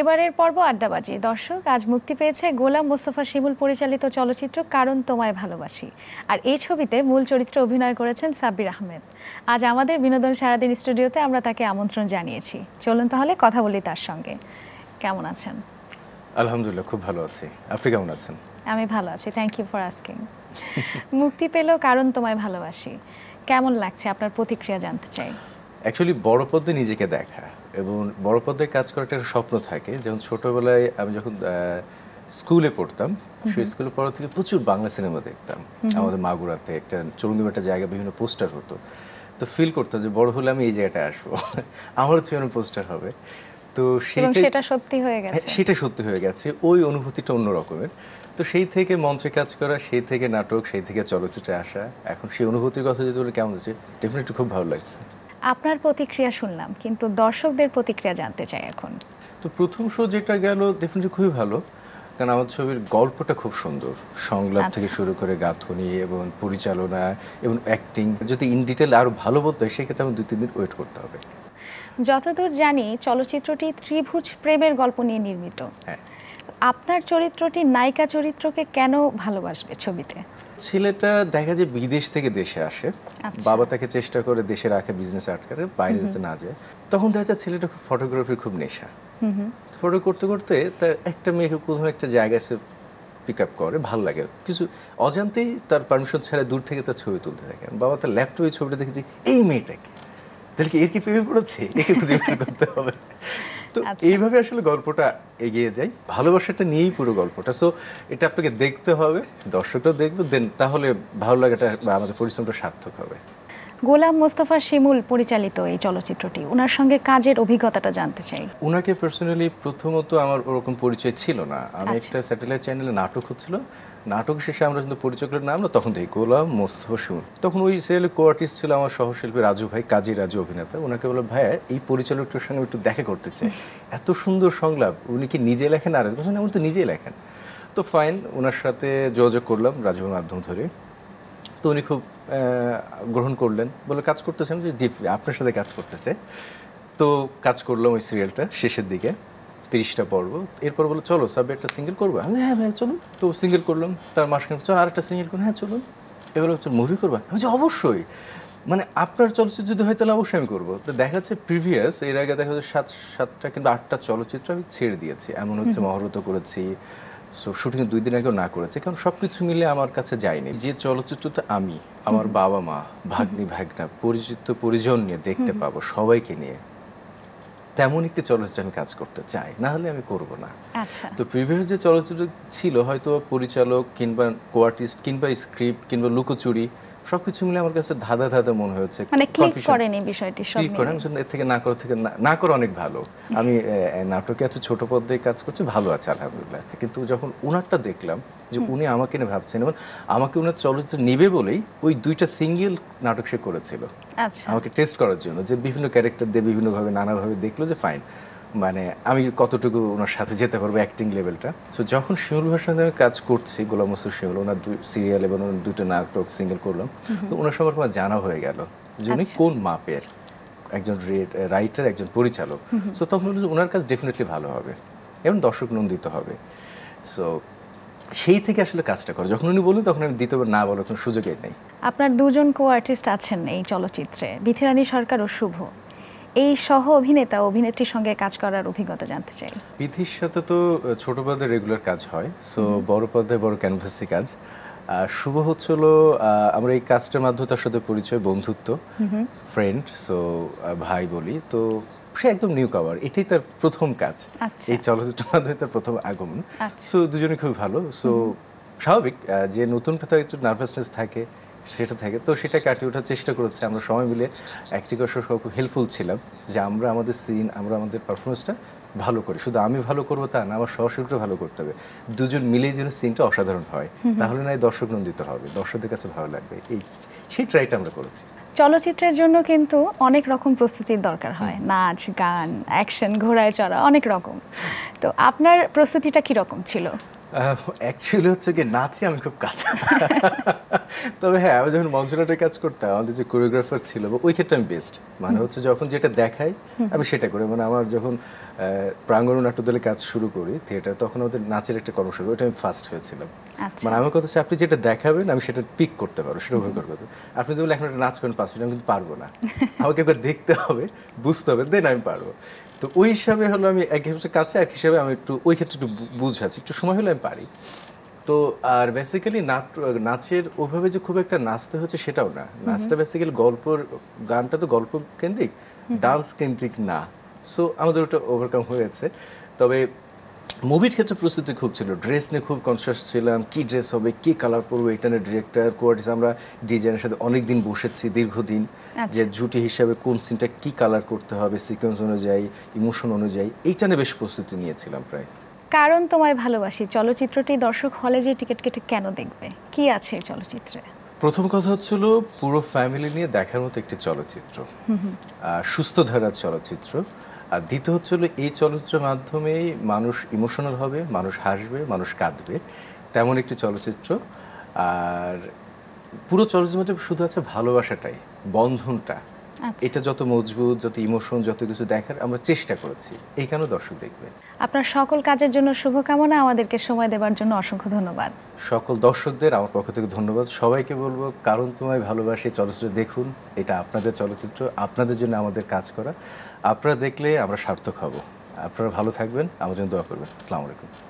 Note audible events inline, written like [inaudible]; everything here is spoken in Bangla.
এবারের পর্ব আড্ডাবাজি। দর্শক আজ মুক্তি পেয়েছে গোলাম মোস্তফা শিমুল পরিচালিত চলচ্চিত্র কারণ তোমায় ভালোবাসি। আর এই ছবিতে মূল চরিত্রে অভিনয় করেছেন সাব্বির আহমেদ। আজ আমাদের বিনোদন সারাদিন স্টুডিওতে আমরা তাকে আমন্ত্রণ জানিয়েছি। চলুন তাহলে কথা বলি তার সঙ্গে। কেমন আছেন? আলহামদুলিল্লাহ খুব ভালো আছি। আপনি কেমন আছেন? আমি ভালো আছি। থ্যাংক ইউ ফর আস্কিং মুক্তি পেল কারণ তোমায় ভালোবাসি। কেমন লাগছে আপনার প্রতিক্রিয়া জানতে চাই? অ্যাকচুয়ালি বড় পদ্মে নিজেকে দেখা। এবং বড় পদ্মায় কাজ করাটা একটা স্বপ্ন থাকে। যেমন ছোটবেলায় আমি যখন স্কুলে পড়তাম সেই স্কুলে পড়া থেকে প্রচুর বাংলা সিনেমা দেখতাম। আমাদের মাগুরাতে একটা চরুন্দিম একটা জায়গা বিভিন্ন পোস্টার হতো। তো ফিল করতাম যে বড় হলে আমি এই জায়গাটায় আসব। [laughs] আমারও ছবি পোস্টার হবে। তো সেটা সত্যি হয়ে হ্যাঁ, গেছে। সেটা সত্যি হয়ে গেছে। ওই অনুভূতিটা অন্য রকমের। তো সেই থেকে মঞ্চে কাজ করা সেই থেকে নাটক সেই থেকে চলচ্চিত্রে আসা এখন সেই অনুভূতির কথা যদি বলে কেমন হচ্ছে? ডেফিনেটলি খুব ভালো লাগছে। আপনার প্রতিক্রিয়া শুনলাম কিন্তু দর্শকদের প্রতিক্রিয়া জানতে চাই এখন। তো প্রথম শো যেটা গেল ডেফিনেটলি খুবই ভালো কারণ আমার ছবির গল্পটা খুব সুন্দর। সংলাপ থেকে আচ্ছা। শুরু করে গাঁথনি এবং পরিচালনা এবং অ্যাক্টিং যদি ইন ডিটেল আরও ভালো বলতে হয় সেক্ষেত্রে আমি দুই তিন দিন ওয়েট করতে হবে। যতদূর জানি চলচ্চিত্রটি ত্রিভুজ প্রেমের গল্প নিয়ে নির্মিত। হ্যাঁ। আপনার চরিত্রটি নায়িকা চরিত্রকে কেন ভালোবাসবে ছবিতে? ছেলেটা দেখা যায় বিদেশ থেকে দেশে আসে। আচ্ছা। বাবা তাকে চেষ্টা করে দেশে রাখে বিজনেস আটকারে বাইরে যেতে না যায়। তখন দেখা যায় ছেলেটা খুব ফটোগ্রাফির খুব নেশা। ফটো করতে করতে তার একটা মেয়েকে কোথাও একটা জায়গায় সে পিক আপ করে ভালো লাগে। কিছু অজান্তেই তার পারমিশন ছাড়া দূর থেকে তার ছবি তুলতে থাকে। বাবা তার ল্যাপটপে ছবিটা দেখেছি এই মেয়েটাকে? তাহলে কি এর কি প্রেমে পড়েছে? একে খুঁজে বের করতে হবে। তো আচ্ছা। এইভাবে আসলে গল্পটা এগিয়ে যায় ভালোবাসাটা নিয়েই পুরো গল্পটা। সো এটা আপনাকে দেখতে হবে দর্শকরাও দেখবে দেন তাহলে ভালো লাগাটা বা আমাদের পরিশ্রমটা সার্থক হবে। গোলাম মোস্তফা শিমুল পরিচালিত এই চলচ্চিত্রটি ওনার সঙ্গে কাজের অভিজ্ঞতাটা জানতে চাই। ওনাকে পার্সোনালি প্রথমত আমার ওরকম পরিচয় ছিল না। আমি আচ্ছা। একটা স্যাটেলাইট চ্যানেলে নাটক হচ্ছিল। নাটক শেষে আমরা কিন্তু পরিচয় নাম না তখন থেকে গোলাম মোস্তফা শিমুল। তখন ওই সিরিয়ালে কো আর্টিস্ট ছিল আমার সহশিল্পী রাজু ভাই কাজী রাজু অভিনেতা। ওনাকে বললাম ভাইয়া এই পরিচালকটার সঙ্গে একটু দেখা করতে চাই। [laughs] এত সুন্দর সংলাপ উনি কি নিজে লেখেন? আর উনি তো নিজেই লেখেন। তো ফাইন ওনার সাথে যোগাযোগ করলাম রাজুভাইয়ের মাধ্যম ধরে। তো উনি খুব গ্রহণ করলেন। বলে কাজ করতেছেন যে জি আপনার সাথে কাজ করতে চাই তো কাজ করলাম ওই সিরিয়ালটা শেষের দিকে তিরিশটা পর্ব। এরপর বলো চলো সাবে একটা সিঙ্গেল করব? আমি হ্যাঁ ভাই চলুন। তো সিঙ্গেল করলাম তার মাসখানে চল আরেকটা সিঙ্গেল করুন। হ্যাঁ চলুন। এবার চল মুভি করবা? আমি অবশ্যই। মানে আপনার চলচ্চিত্র যদি হয় তাহলে অবশ্যই আমি করব। তো দেখা যাচ্ছে প্রিভিয়াস এর আগে দেখা যাচ্ছে সাত সাতটা কিংবা আটটা চলচ্চিত্র আমি ছেড়ে দিয়েছি। এমন হচ্ছে মহরত করেছি সো শুটিং দুই দিন আগেও না করেছে কারণ সব কিছু মিলে আমার কাছে যায়নি। যে চলচ্চিত্রটা আমি আমার বাবা মা ভাগ্নি ভাগনা পরিচিত পরিজন নিয়ে দেখতে পাবো সবাইকে নিয়ে তেমন একটি চলচ্চিত্র আমি কাজ করতে চাই না হলে আমি করব না। আচ্ছা। তো প্রিভিয়াস যে চলচ্চিত্র ছিল হয়তো পরিচালক কিংবা কোয়ার্টিস্ট কিংবা স্ক্রিপ্ট কিংবা লুকোচুরি সবকিছু মিলে আমার কাছে ধাঁধা ধাঁধা মনে হয়েছে। মানে ক্লিক। করেনি বিষয়টি সব ক্লিক করে বললাম, এর থেকে না করার থেকে না- করা অনেক ভালো। আমি নাটকে এত ছোট পর্দায় কাজ করছি ভালো আছে আলহামদুলিল্লাহ। কিন্তু যখন ওনারটা দেখলাম যে উনি আমাকে নিয়ে ভাবছেন এবং আমাকে ওনার চলচ্চিত্র নেবে বলেই ওই দুইটা সিঙ্গেল নাটক সে করেছিল। আচ্ছা। আমাকে টেস্ট করার জন্য যে বিভিন্ন ক্যারেক্টার দিয়ে বিভিন্নভাবে নানাভাবে দেখল যে ফাইন মানে আমি কতটুকু ওনার সাথে যেতে পারব অ্যাক্টিং লেভেলটা সো যখন শিমুল ভাইয়ের সঙ্গে আমি কাজ করছি গোলাম মসুর শিমুল ওনার দুই সিরিয়াল এবং ওনার দুটো নাটক সিঙ্গেল করলাম তো ওনার সম্পর্কে আমার জানা হয়ে গেল যে উনি আচ্ছা। কোন মাপের একজন রাইটার একজন পরিচালক। সো তখন ওনার কাজ ডেফিনেটলি ভালো হবে এবং দর্শক নন্দিত হবে। সো সেই থেকে আসলে কাজটা করে। যখন উনি বললেন তখন আমি দ্বিতীয়বার না বলার কোনো সুযোগই নেই। আপনার দুজন কো আর্টিস্ট আছেন এই চলচ্চিত্রে। বিথিরানী সরকার ও শুভ। এই সহ অভিনেতা অভিনেত্রীর সঙ্গে কাজ করার অভিজ্ঞতা জানতে চাই। বিধির সাথে তো ছোট পদে রেগুলার কাজ হয়। সো বড় পদে বড় ক্যানভাসি কাজ। শুভ হচ্ছিল আমরা এই কাজটার মাধ্যমে তার সাথে পরিচয় বন্ধুত্ব ফ্রেন্ড সো ভাই বলি। তো সে একদম নিউ কাভার এটাই তার প্রথম কাজ। আচ্ছা। এই চলচ্চিত্রের মাধ্যমে তার প্রথম আগমন। আচ্ছা। সো দুজনে খুব ভালো। সো স্বাভাবিক যে নতুন কোথাও একটু নার্ভাসনেস থাকে সেটা থাকে। তো সেটা কাটিয়ে ওঠার চেষ্টা করেছে। আমরা সবাই মিলে অ্যাক্টিং করার সময় খুব হেল্পফুল ছিলাম যে আমরা আমাদের সিন আমরা আমাদের পারফরমেন্সটা ভালো করি। শুধু আমি ভালো করব তা না আমার সহশিল্পটা ভালো করতে হবে। দুজন মিলেই যেন সিনটা অসাধারণ হয় তাহলে না দর্শক নন্দিত হবে। দর্শকদের কাছে ভালো লাগবে। এই সেই ট্রাইটা আমরা করেছি। চলচ্চিত্রের জন্য কিন্তু অনেক রকম প্রস্তুতির দরকার হয়। নাচ গান অ্যাকশন ঘোড়ায় চড়া অনেক রকম। তো আপনার প্রস্তুতিটা কি রকম ছিল অ্যাকচুয়ালি হচ্ছে কি নাচে আমি খুব কাঁচা তবে হ্যাঁ আমি যখন মঞ্চনাটের কাজ করতাম আমাদের যে কোরিওগ্রাফার ছিল ওই ক্ষেত্রে আমি বেস্ট মানে হচ্ছে যখন যেটা দেখাই আমি সেটা করি। মানে আমার যখন প্রাঙ্গণ নাট্যদলে কাজ শুরু করি থিয়েটার তখন ওদের নাচের একটা কর্মসূচি ওইটা আমি ফার্স্ট হয়েছিলাম। আচ্ছা। মানে আমার কথা হচ্ছে আপনি যেটা দেখাবেন আমি সেটা পিক করতে পারব সেটা অভিনয় করতে আপনি যদি এখন একটা নাচ করেন পাঁচ মিনিট আমি কিন্তু পারব না। [laughs] আমাকে একবার দেখতে হবে বুঝতে হবে দেন আমি পারব। তো ওই হিসাবে হলো আমি এক হিসাবে কাছে এক হিসাবে আমি একটু ওই ক্ষেত্রে একটু বু- বুঝাচ্ছি একটু সময় হলে আমি পারি। তো আর বেসিক্যালি নাট নাচের ওইভাবে যে খুব একটা নাচতে হচ্ছে সেটাও না। নাচটা বেসিক্যালি গল্পর গানটা তো গল্প কেন্দ্রিক ডান্স কেন্দ্রিক না। সো আমাদের ওটা ওভারকাম হয়েছে। তবে মুভির ক্ষেত্রে প্রস্তুতি খুব ছিল। ড্রেস নিয়ে খুব কনসিয়াস ছিলাম। কি ড্রেস হবে কি কালার পরবো এটা নিয়ে ডিরেক্টর কোয়ার্টিস আমরা ডিজাইনের সাথে অনেক দিন বসেছি দীর্ঘদিন। আচ্ছা। যে জুটি হিসাবে কোন সিনটা কি কালার করতে হবে সিকোয়েন্স অনুযায়ী ইমোশন অনুযায়ী এইটা নিয়ে বেশ প্রস্তুতি নিয়েছিলাম প্রায়। কারণ তোমায় ভালোবাসি। চলচ্চিত্রটি দর্শক হলে যে টিকিট কেটে কেন দেখবে? কি আছে এই চলচ্চিত্রে? প্রথম কথা হচ্ছিল পুরো ফ্যামিলি নিয়ে দেখার মতো একটি চলচ্চিত্র। সুস্থ ধারার চলচ্চিত্র। আর দ্বিতীয় হচ্ছিল এই চলচ্চিত্রের মাধ্যমেই মানুষ ইমোশনাল হবে মানুষ হাসবে মানুষ কাঁদবে। তেমন একটি চলচ্চিত্র। আর পুরো চলচ্চিত্রের মধ্যে শুধু আছে ভালোবাসাটাই বন্ধনটা। এটা যত মজবুত যত ইমোশন যত কিছু দেখার আমরা চেষ্টা করেছি। এইখানেও দর্শক দেখবে আপনার সকল কাজের জন্য শুভকামনা আমাদেরকে সময় দেওয়ার জন্য অসংখ্য ধন্যবাদ। সকল দর্শকদের আমার পক্ষ থেকে ধন্যবাদ। সবাইকে বলব কারণ তোমায় ভালোবাসি চলচ্চিত্র দেখুন এটা আপনাদের চলচ্চিত্র আপনাদের জন্য আমাদের কাজ করা। আপনারা দেখলে আমরা সার্থক হব। আপনারা ভালো থাকবেন আমার জন্য দোয়া করবেন। আসসালামু আলাইকুম।